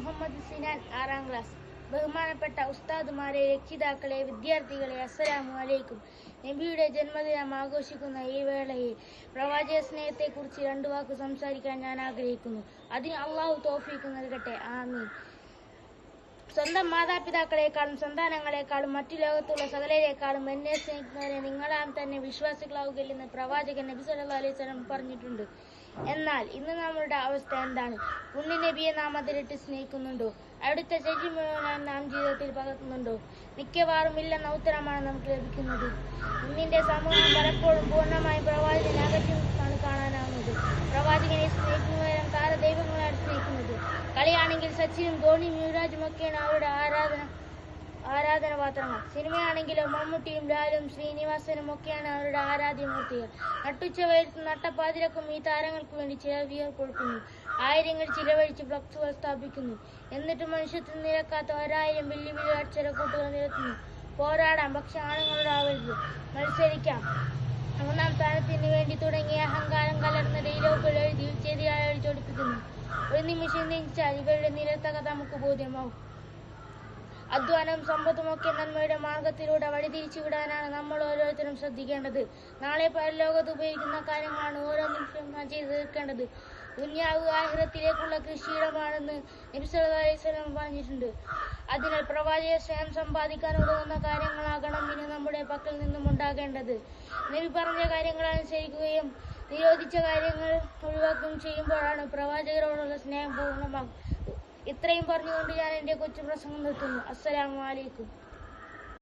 മുഹമ്മദ് സിനാൻ ആറാം ക്ലാസ് ബഹുമാനപ്പെട്ട ഉസ്താദുമാരെ രക്ഷിതാക്കളെ വിദ്യാർത്ഥികളെ അസ്സലാമു അലൈക്കും. നബിയുടെ ജന്മദിനം ആഘോഷിക്കുന്ന ഈ വേളയിൽ പ്രവാചക സ്നേഹത്തെക്കുറിച്ച് രണ്ടു വാക്ക് സംസാരിക്കാൻ ഞാൻ ആഗ്രഹിക്കുന്നു. അതിന് അള്ളാഹു തോഫീക്ക് നൽകട്ടെ. ആമീൻ. സ്വന്തം മാതാപിതാക്കളെക്കാളും സന്താനങ്ങളെക്കാളും മറ്റു ലോകത്തുള്ള സകലരെക്കാളും എന്നെ സ്നേഹിക്കുന്നവരെ നിങ്ങളാം തന്നെ വിശ്വാസികളാവുകയില്ലെന്ന് പ്രവാചകൻ നബി സല്ലല്ലാഹു അലൈഹി വസല്ലം പറഞ്ഞിട്ടുണ്ട്. എന്നാൽ ഇന്ന് നമ്മളുടെ അവസ്ഥ എന്താണ്? ഉണ്ണി നബിയെ നാം അതിലിട്ട് സ്നേഹിക്കുന്നുണ്ടോ? അവിടുത്തെ ശരി മുഴുവൻ നാം ജീവിതത്തിൽ പകർത്തുന്നുണ്ടോ? മിക്കവാറും ഇല്ലെന്ന ഉത്തരമാണ് നമുക്ക് ലഭിക്കുന്നത്. ഇന്നിന്റെ സമൂഹം പലപ്പോഴും പൂർണമായും പ്രവാചകനെ അകറ്റിയാണ് കാണാനാവുന്നത് പ്രവാചകനെ സ്നേഹിക്കുന്നവരും താരദൈവങ്ങളാണ് സ്നേഹിക്കുന്നത് സച്ചിനും ധോണിയും യുവരാജും ഒക്കെയാണ് അവരുടെ ആരാധന ആരാധന പാത്രങ്ങൾ. സിനിമയാണെങ്കിലോ മമ്മൂട്ടിയും ലാലും ശ്രീനിവാസനും ഒക്കെയാണ് അവരുടെ ആരാധ്യമൂർത്തികൾ നട്ടുച്ച വെയിലത്ത് നട്ടപ്പാതിരക്കും ഈ താരങ്ങൾക്ക് വേണ്ടി ചിലവിയർ കൊടുക്കുന്നു. ആയിരങ്ങൾ ചിലവഴിച്ച് ഫ്ലക്സുകൾ സ്ഥാപിക്കുന്നു. എന്നിട്ട് മനുഷ്യത്തിൽ നിരക്കാത്ത ഒരായിരം വലിയ വലിയ അക്ഷരക്കൂട്ടുകൾ നിരത്തുന്നു. പോരാടാം പക്ഷെ ആണുങ്ങളോടാവരുത് മത്സരിക്കാം. മൂന്നാം സ്ഥാനത്തിന് വേണ്ടി തുടങ്ങിയ അഹങ്കാരം കലർന്ന ഡയലോഗുകൾ എഴുതി ഒരു നിമിഷം നിഞ്ചാൽ ഇവരുടെ നിരത്തകത നമുക്ക് ബോധ്യമാവും അധ്വാനവും സമ്പത്തുമൊക്കെ നന്മയുടെ മാർഗത്തിലൂടെ വഴിതിരിച്ചുവിടാനാണ് നമ്മൾ ഓരോരുത്തരും ശ്രദ്ധിക്കേണ്ടത് നാളെ പരലോകത്ത് ഉപയോഗിക്കുന്ന കാര്യങ്ങളാണ് ഓരോ നിമിഷവും നാം ചെയ്തു തീർക്കേണ്ടത് ദുന്യാവ് ആഹിറത്തിലേക്കുള്ള കൃഷിയിടമാണെന്ന് നബി സല്ലല്ലാഹു അലൈഹി വസല്ലം പറഞ്ഞിട്ടുണ്ട് അതിനാൽ പ്രവാചക സ്വയം സമ്പാദിക്കാൻ ഉതകുന്ന കാര്യങ്ങളാകണം ഇനി നമ്മുടെ പക്കൽ നിന്നും ഉണ്ടാകേണ്ടത് നബി പറഞ്ഞ കാര്യങ്ങൾ അനുസരിക്കുകയും നിരോധിച്ച കാര്യങ്ങൾ ഒഴിവാക്കുകയും ചെയ്യുമ്പോഴാണ് പ്രവാചകരോടുള്ള സ്നേഹം പൂർണമാകും. ഇത്രയും പറഞ്ഞുകൊണ്ട് ഞാൻ എന്റെ കൊച്ചു പ്രസംഗം നിർത്തുന്നു. അസ്സലാമു അലൈക്കും.